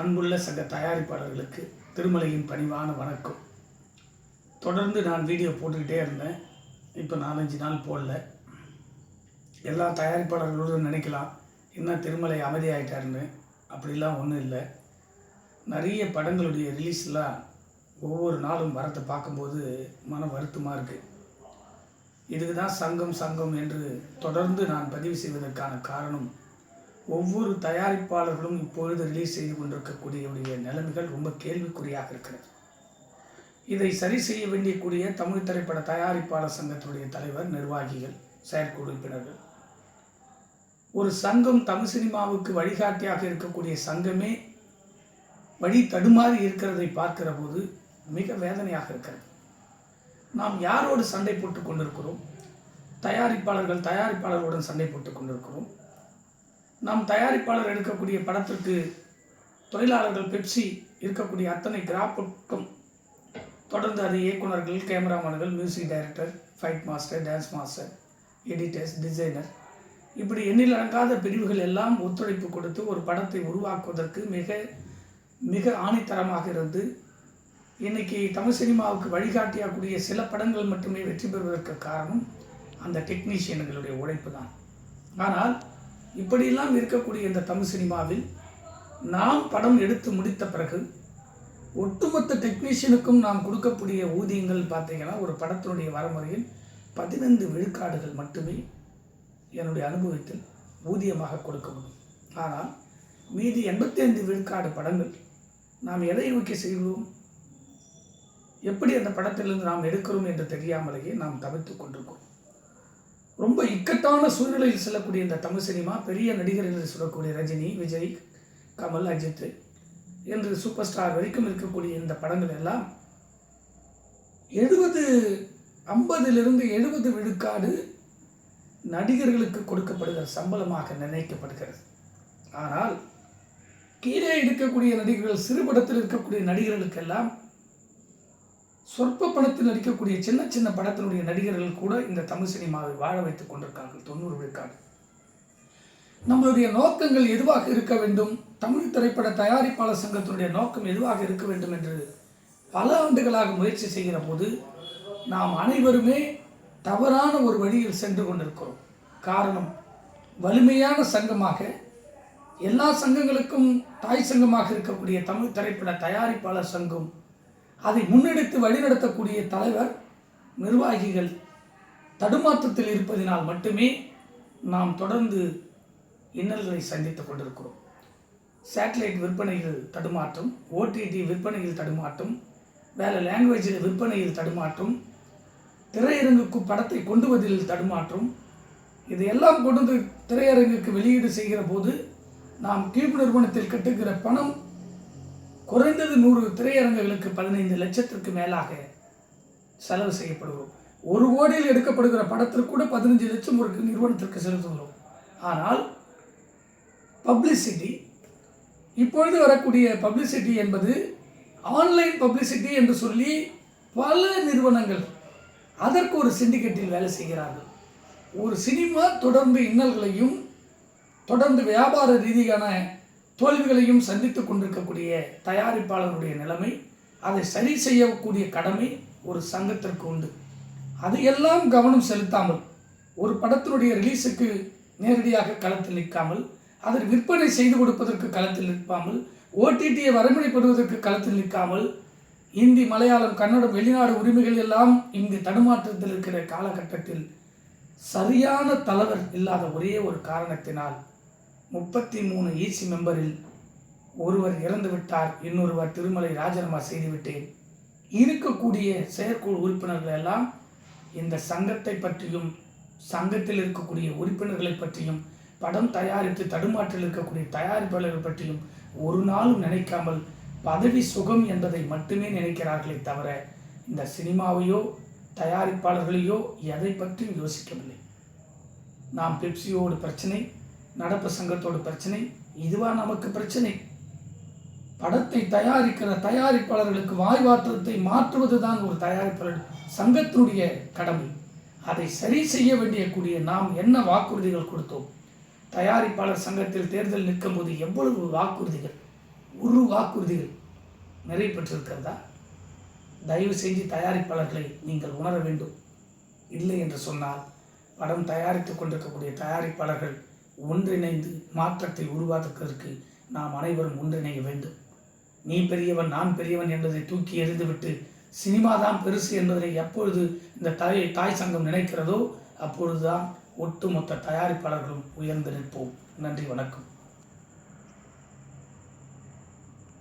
அன்புள்ள சங்க தயாரிப்பாளர்களுக்கு திருமலையின் பணிவான வணக்கம். தொடர்ந்து நான் வீடியோ போட்டுக்கிட்டே இருந்தேன். இப்போ நாலஞ்சு நாள் போடல. எல்லா தயாரிப்பாளர்களோடும் நினைக்கலாம். என்ன திருமலை அமைதியாகிட்டாருன்னு அப்படிலாம் ஒன்றும் இல்லை. நிறைய படங்களுடைய ரிலீஸ்லாம் ஒவ்வொரு நாளும் வரத்தை பார்க்கும்போது மன வருத்தமாக இருக்குது இதுக்கு தான் சங்கம் சங்கம் என்று தொடர்ந்து நான் பதிவு செய்வதற்கான காரணம் ஒவ்வொரு தயாரிப்பாளர்களும் இப்பொழுது ரிலீஸ் செய்து கொண்டிருக்கக்கூடிய நிலைமைகள் ரொம்ப கேள்விக்குறியாக இருக்கிறது. இதை சரி செய்ய வேண்டியக்கூடிய தமிழ் திரைப்பட தயாரிப்பாளர் சங்கத்தினுடைய தலைவர் நிர்வாகிகள் செயற்குழு உறுப்பினர்கள். ஒரு சங்கம் தமிழ் சினிமாவுக்கு வழிகாட்டியாக இருக்கக்கூடிய சங்கமே வழி தடுமாறி இருக்கிறதை பார்க்கிற போது மிக வேதனையாக இருக்கிறது. நாம் யாரோடு சண்டை போட்டுக் கொண்டிருக்கிறோம்? தயாரிப்பாளர்கள் தயாரிப்பாளர்களுடன் சண்டை போட்டுக் கொண்டிருக்கிறோம். நாம் தயாரிப்பாளர் எடுக்கக்கூடிய படத்திற்கு தொழிலாளர்கள் பெப்சி இருக்கக்கூடிய அத்தனை கிராப்புக்கும் தொடர்ந்து அது இயக்குனர்கள் கேமராமேன்கள் music director fight master dance master editors designer இப்படி எண்ணிலடங்காத பிரிவுகள் எல்லாம் ஒத்துழைப்பு கொடுத்து ஒரு படத்தை உருவாக்குவதற்கு மிக மிக ஆணித்தரமாக இருந்து இன்னைக்கு தமிழ் சினிமாவுக்கு வழிகாட்டியாகக்கூடிய சில படங்கள் மட்டுமே வெற்றி பெறுவதற்கு காரணம் அந்த டெக்னீஷியன்களுடைய உழைப்பு தான். ஆனால் இப்படியெல்லாம் இருக்கக்கூடிய இந்த தமிழ் சினிமாவில் நாம் படம் எடுத்து முடித்த பிறகு ஒட்டுமொத்த டெக்னீஷியனுக்கும் நாம் கொடுக்கக்கூடிய ஊதியங்கள் பார்த்தீங்கன்னா ஒரு படத்தினுடைய வரமுறையில் பதினைந்து விழுக்காடுகள் மட்டுமே என்னுடைய அனுபவத்தில் ஊதியமாக கொடுக்க முடியும். ஆனால் மீதி எண்பத்தைந்து விழுக்காடு படங்கள் நாம் எதை நோக்கி செய்கிறோம்? எப்படி அந்த படத்திலிருந்து நாம் எடுக்கிறோம் என்று தெரியாமலேயே நாம் தவிர்த்து கொண்டிருக்கிறோம். ரொம்ப இக்கட்டான சூழ்நிலையில் செல்லக்கூடிய இந்த தமிழ் சினிமா பெரிய நடிகர்கள் சொல்லக்கூடிய ரஜினி விஜய் கமல் அஜித் என்று சூப்பர் ஸ்டார் வரைக்கும் இருக்கக்கூடிய இந்த படங்கள் எல்லாம் எழுபது ஐம்பதிலிருந்து எழுபது விழுக்காடு நடிகர்களுக்கு கொடுக்கப்படுகிற சம்பளமாக நிர்ணயிக்கப்படுகிறது ஆனால் கீழே இருக்கக்கூடிய நடிகர்கள் சிறுபடத்தில் இருக்கக்கூடிய நடிகர்களுக்கெல்லாம் சொற்ப படத்தில் நடிக்கக்கூடிய சின்ன சின்ன படத்தினுடைய நடிகர்கள் கூட இந்த தமிழ் சினிமாவை வாழ வைத்துக் கொண்டிருக்கார்கள். தொண்ணூறு விழுக்காடு நம்மளுடைய நோக்கங்கள் எதுவாக இருக்க வேண்டும்? தமிழ் திரைப்பட தயாரிப்பாளர் சங்கத்தினுடைய நோக்கம் எதுவாக இருக்க வேண்டும் என்று பல ஆண்டுகளாக முயற்சி செய்கிற போது நாம் அனைவருமே தவறான ஒரு வழியில் சென்று கொண்டிருக்கிறோம். காரணம் வலிமையான சங்கமாக எல்லா சங்கங்களுக்கும் தாய் சங்கமாக இருக்கக்கூடிய தமிழ் திரைப்பட தயாரிப்பாளர் சங்கம் அதை முன்னெடுத்து வழிநடத்தக்கூடிய தலைவர் நிர்வாகிகள் தடுமாற்றத்தில் இருப்பதினால் மட்டுமே நாம் தொடர்ந்து இன்னல்களை சந்தித்துக் கொண்டிருக்கிறோம். சேட்டலைட் விற்பனையில் தடுமாற்றம் ஓடிடி விற்பனையில் தடுமாற்றம் வேறு லாங்குவேஜில் விற்பனையில் தடுமாற்றம் திரையரங்குக்கு படத்தை கொண்டு வதில் தடுமாற்றம் இதையெல்லாம் கொண்டு வந்து திரையரங்குக்கு வெளியீடு செய்கிற போது நாம் டியூப் நிறுவனத்தில் கட்டுகிற பணம் குறைந்தது நூறு திரையரங்குகளுக்கு பதினைந்து லட்சத்திற்கு மேலாக செலவு செய்யப்படுகிறோம். ஒரு கோடியில் எடுக்கப்படுகிற படத்திற்கு கூட பதினஞ்சு லட்சம் ஒரு நிறுவனத்திற்கு செலுத்துகிறோம் ஆனால் பப்ளிசிட்டி இப்பொழுது வரக்கூடிய பப்ளிசிட்டி என்பது ஆன்லைன் பப்ளிசிட்டி என்று சொல்லி பல நிறுவனங்கள் அதற்கு ஒரு சிண்டிகேட்டில் வேலை செய்கிறார்கள். ஒரு சினிமா தொடர்ந்து இன்னல்களையும் தொடர்ந்து வியாபார ரீதியான தோல்விகளையும் சந்தித்து கொண்டிருக்கக்கூடிய தயாரிப்பாளருடைய நிலைமை அதை சரி செய்யக்கூடிய கடமை ஒரு சங்கத்திற்கு உண்டு. அதையெல்லாம் கவனம் செலுத்தாமல் ஒரு படத்தினுடைய ரிலீஸுக்கு நேரடியாக களத்தில் நிற்காமல் அதை விற்பனை செய்து கொடுப்பதற்கு களத்தில் நிற்காமல் ஓடிடியை வரமுறைப்படுவதற்கு களத்தில் நிற்காமல் இந்தி மலையாளம் கன்னடம் வெளிநாடு உரிமைகள் எல்லாம் இங்கு தடுமாற்றத்தில் இருக்கிற காலகட்டத்தில் சரியான தலைவர் இல்லாத ஒரே ஒரு காரணத்தினால் முப்பத்தி மூணு ஈசி மெம்பரில் ஒருவர் இறந்துவிட்டார். இன்னொருவர் திருமலை ராஜினாமா செய்துவிட்டேன். இருக்கக்கூடிய செயற்குழு உறுப்பினர்கள் எல்லாம் இந்த சங்கத்தை பற்றியும் சங்கத்தில் இருக்கக்கூடிய உறுப்பினர்களை பற்றியும் படம் தயாரித்து தடுமாற்றில் இருக்கக்கூடிய தயாரிப்பாளர்கள் பற்றியும் ஒரு நாளும் நினைக்காமல் பதவி சுகம் என்பதை மட்டுமே நினைக்கிறார்களே தவிர இந்த சினிமாவையோ தயாரிப்பாளர்களையோ எதை பற்றியும் யோசிக்கவில்லை. நாம் பெப்சியோடு பிரச்சனை நடப்பு சங்கத்தோட பிரச்சனை இதுவா நமக்கு பிரச்சனை. படத்தை தயாரிக்கிற தயாரிப்பாளர்களுக்கு வாய்வாற்றத்தை மாற்றுவது தான் ஒரு தயாரிப்பாளர் சங்கத்தினுடைய கடமை. அதை சரி செய்ய வேண்டிய கூடிய நாம் என்ன வாக்குறுதிகள் கொடுத்தோம்? தயாரிப்பாளர் சங்கத்தில் தேர்தல் நிற்கும் போது எவ்வளவு வாக்குறுதிகள்? ஒரு வாக்குறுதிகள் நிறைவேற்றிருக்கிறதா தயவு செஞ்சு தயாரிப்பாளர்களை நீங்கள் உணர வேண்டும். இல்லை என்று சொன்னால் படம் தயாரித்து கொண்டிருக்கக்கூடிய தயாரிப்பாளர்கள் ஒன்றிணைந்து மாற்றத்தை உருவாக்குவதற்கு நாம் அனைவரும் ஒன்றிணைய வேண்டும். நீ பெரியவன் நான் பெரியவன் என்பதை தூக்கி எறிந்துவிட்டு சினிமா தான் பெருசு என்பதை எப்பொழுது இந்த தாய் தாய் சங்கம் நினைக்கிறதோ அப்பொழுதுதான் ஒட்டுமொத்த தயாரிப்பாளர்களும் உயர்ந்து நிற்போம் நன்றி வணக்கம்.